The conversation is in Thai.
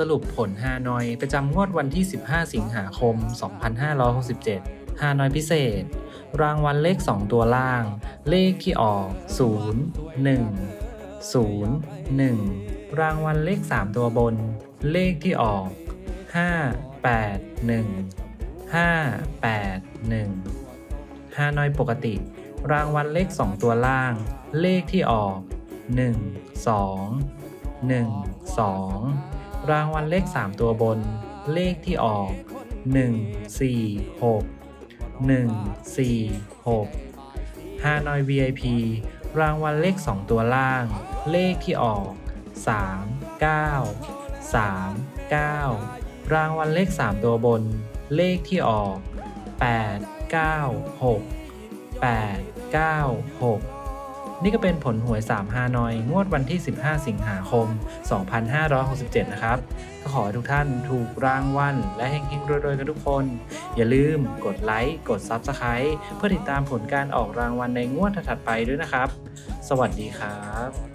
สรุปผลฮานอยประจำงวดวันที่ 15 สิงหาคม 2567 ฮานอยพิเศษ รางวัลเลข 2 ตัวล่าง เลขที่ออก 0 1 0 1 รางวัลเลข 3 ตัวบน เลขที่ออก 5 8 1 5 8 1ฮานอยปกติ รางวัลเลข 2 ตัวล่าง เลขที่ออก 1 2 1 2 รางวัลเลข 3 ตัวบน เลขที่ออก 1 4 6 1 4 6ฮานอย VIP รางวัลเลข 2 ตัวล่าง เลขที่ออก 3 9 3 9 รางวัลเลข 3 ตัวบน เลขที่ออก 8 9 6 8 9 6 นี่ก็เป็นผลหวย3ฮานอย งวดวันที่ 15 สิงหาคม 2567 นะครับ ก็ขอให้ทุกท่านถูกรางวัลและเฮงๆรวยๆ กันทุกคน อย่าลืมกดไลค์กด Subscribe เพื่อติดตามผลการออกรางวัลในงวดถัดไปด้วยนะครับ สวัสดีครับ